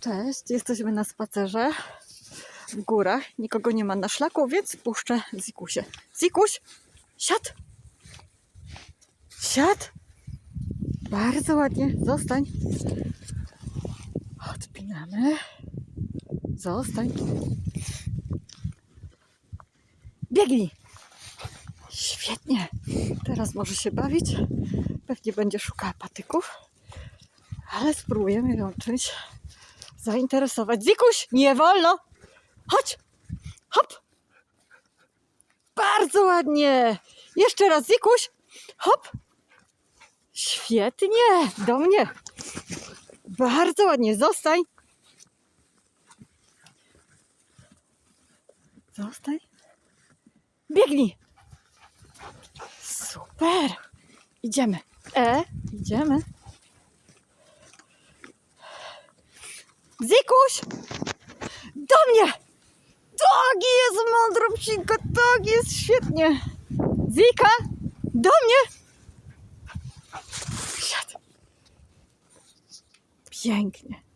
Cześć, jesteśmy na spacerze w górach. Nikogo nie ma na szlaku, więc puszczę Zikusie. Zikuś, siad! Siad! Bardzo ładnie, zostań. Odpinamy. Zostań. Biegnij! Świetnie. Teraz może się bawić. Pewnie będzie szukała patyków. Ale spróbujemy ją czymś zainteresować. Zikuś, nie wolno! Chodź! Hop! Bardzo ładnie! Jeszcze raz, Zikuś! Hop! Świetnie! Do mnie! Bardzo ładnie, zostań! Zostań. Biegnij! Super! Idziemy. E, idziemy. Zikuś! Do mnie! Tak jest mądro psinka, tak jest świetnie. Zika, do mnie! Pięknie.